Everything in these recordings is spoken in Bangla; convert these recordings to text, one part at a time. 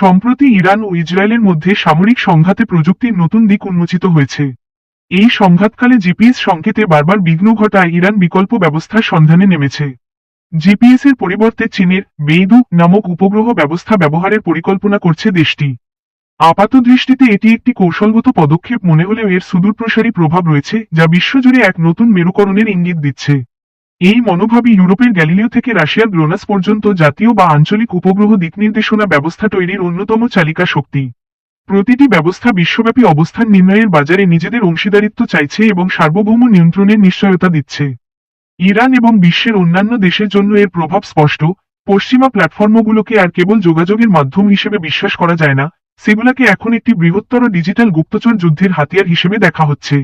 সম্প্রতি ইরান ও ইসরায়েলের মধ্যে সামরিক সংঘাতে প্রযুক্তির নতুন দিক উন্মোচিত হয়েছে। এই সংঘাতকালে জিপিএস সংকেতে বারবার বিঘ্ন ঘটায় ইরান বিকল্প ব্যবস্থার সন্ধানে নেমেছে। জিপিএস এর পরিবর্তে চীনের বেইদু নামক উপগ্রহ ব্যবস্থা ব্যবহারের পরিকল্পনা করছে দেশটি। আপাত দৃষ্টিতে এটি একটি কৌশলগত পদক্ষেপ, মনে হলেও এর সুদূরপ্রসারী প্রভাব রয়েছে, যা বিশ্বজুড়ে এক নতুন মেরুকরণের ইঙ্গিত দিচ্ছে। এই মনোভাবই ইউরোপের গ্যালিলিও থেকে রাশিয়ার গ্লোনাস পর্যন্ত জাতীয় বা আঞ্চলিক উপগ্রহ দিকনির্দেশনা ব্যবস্থা তৈরির অন্যতম চালিকা শক্তি। প্রতিটি ব্যবস্থা বিশ্বব্যাপী অবস্থান নির্ণয়ের বাজারে নিজেদের অংশীদারিত্ব চাইছে এবং সার্বভৌম নিয়ন্ত্রণের নিশ্চয়তা দিচ্ছে। ইরান এবং বিশ্বের অন্যান্য দেশের জন্য এর প্রভাব স্পষ্ট, পশ্চিমা প্ল্যাটফর্মগুলোকে আর কেবল যোগাযোগের মাধ্যম হিসেবে বিশ্বাস করা যায় না, সেগুলোকে এখন একটি বৃহত্তর ডিজিটাল গুপ্তচর যুদ্ধের হাতিয়ার হিসেবে দেখা হচ্ছে।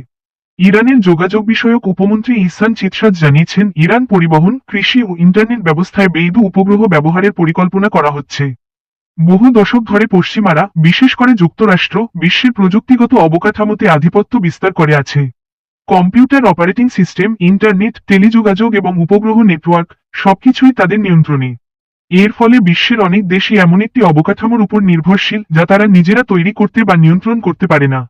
ইরানের যোগাযোগ বিষয়ক উপমন্ত্রী ইসান চিতসাদ জানিয়েছেন, ইরান পরিবহন, কৃষি ও ইন্টারনেট ব্যবস্থায় বেইদু উপগ্রহ ব্যবহারের পরিকল্পনা করা হচ্ছে। বহু দশক ধরে পশ্চিমারা, বিশেষ করে যুক্তরাষ্ট্র বিশ্বের প্রযুক্তিগত অবকাঠামোতে আধিপত্য বিস্তার করে আছে। কম্পিউটার অপারেটিং সিস্টেম, ইন্টারনেট, টেলিযোগাযোগ এবং উপগ্রহ নেটওয়ার্ক সবকিছুই তাদের নিয়ন্ত্রণে। এর ফলে বিশ্বের অনেক দেশই এমন একটি অবকাঠামোর উপর নির্ভরশীল, যা তারা নিজেরা তৈরি করতে বা নিয়ন্ত্রণ করতে পারে না।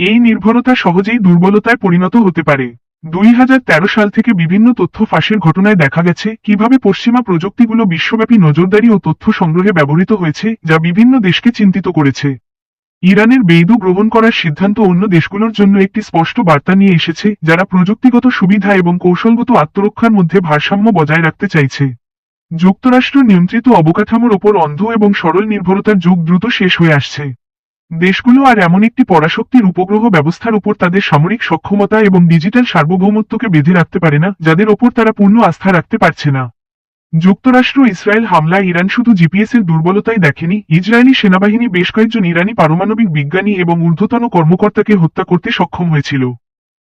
এই নির্ভরতা সহজেই দুর্বলতায় পরিণত হতে পারে। দুই হাজার তেরো সাল থেকে বিভিন্ন তথ্য ফাঁসের ঘটনায় দেখা গেছে কীভাবে পশ্চিমা প্রযুক্তিগুলো বিশ্বব্যাপী নজরদারি ও তথ্য সংগ্রহে ব্যবহৃত হয়েছে, যা বিভিন্ন দেশকে চিন্তিত করেছে। ইরানের বেইদু গ্রহণ করার সিদ্ধান্ত অন্য দেশগুলোর জন্য একটি স্পষ্ট বার্তা নিয়ে এসেছে, যারা প্রযুক্তিগত সুবিধা এবং কৌশলগত আত্মরক্ষার মধ্যে ভারসাম্য বজায় রাখতে চাইছে। যুক্তরাষ্ট্র নিয়ন্ত্রিত অবকাঠামোর ওপর অন্ধ এবং সরল নির্ভরতার যুগ দ্রুত শেষ হয়ে আসছে। দেশগুলো আর এমন একটি পরাশক্তির উপগ্রহ ব্যবস্থার উপর তাদের সামরিক সক্ষমতা এবং ডিজিটাল সার্বভৌমত্বকে বেঁধে রাখতে পারে না, যাদের ওপর তারা পূর্ণ আস্থা রাখতে পারছে না। যুক্তরাষ্ট্র, ইসরায়েল হামলায় ইরান শুধু জিপিএস এর দুর্বলতাই দেখেনি, ইসরায়েলি সেনাবাহিনী বেশ কয়েকজন ইরানি পারমাণবিক বিজ্ঞানী এবং ঊর্ধ্বতন কর্মকর্তাকে হত্যা করতে সক্ষম হয়েছিল।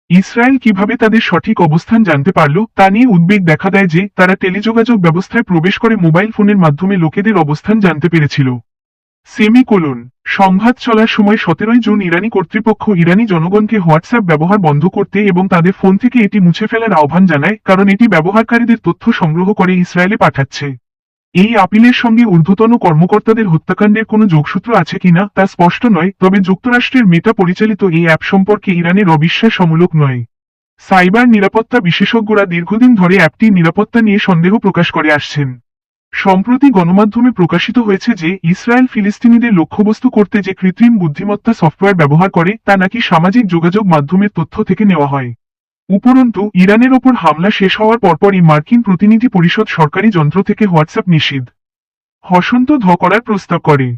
ইসরায়েল কীভাবে তাদের সঠিক অবস্থান জানতে পারল, তা নিয়ে উদ্বেগ দেখা দেয় যে, তারা টেলিযোগাযোগ ব্যবস্থায় প্রবেশ করে মোবাইল ফোনের মাধ্যমে লোকেদের অবস্থান জানতে পেরেছিল। সেমিকোলন সংঘাত চলার সময় সতেরোই জুন ইরানি কর্তৃপক্ষ ইরানি জনগণকে হোয়াটসঅ্যাপ ব্যবহার বন্ধ করতে এবং তাদের ফোন থেকে এটি মুছে ফেলার আহ্বান জানায়, কারণ এটি ব্যবহারকারীদের তথ্য সংগ্রহ করে ইসরায়েলে পাঠাচ্ছে। এই আপিলের সঙ্গে ঊর্ধ্বতন কর্মকর্তাদের হত্যাকাণ্ডের কোনো যোগসূত্র আছে কিনা তা স্পষ্ট নয়, তবে যুক্তরাষ্ট্রের মেটা পরিচালিত এই অ্যাপ সম্পর্কে ইরানের অবিশ্বাসমূলক নয়। সাইবার নিরাপত্তা বিশেষজ্ঞরা দীর্ঘদিন ধরে অ্যাপটির নিরাপত্তা নিয়ে সন্দেহ প্রকাশ করে আসছেন। সম্প্রতি গণমাধ্যমে প্রকাশিত হয়েছে যে ইসরায়েল ফিলিস্তিনিদের লক্ষ্যবস্তু করতে যে কৃত্রিম বুদ্ধিমত্তা সফটওয়্যার ব্যবহার করে, তা নাকি সামাজিক যোগাযোগ মাধ্যমের তথ্য থেকে নেওয়া হয়। উপরন্তু, ইরানের ওপর হামলা শেষ হওয়ার পরপরই মার্কিন প্রতিনিধি পরিষদ সরকারি যন্ত্র থেকে হোয়াটসঅ্যাপ নিষিদ্ধ। হসন্ত ধ করার প্রস্তাব করে।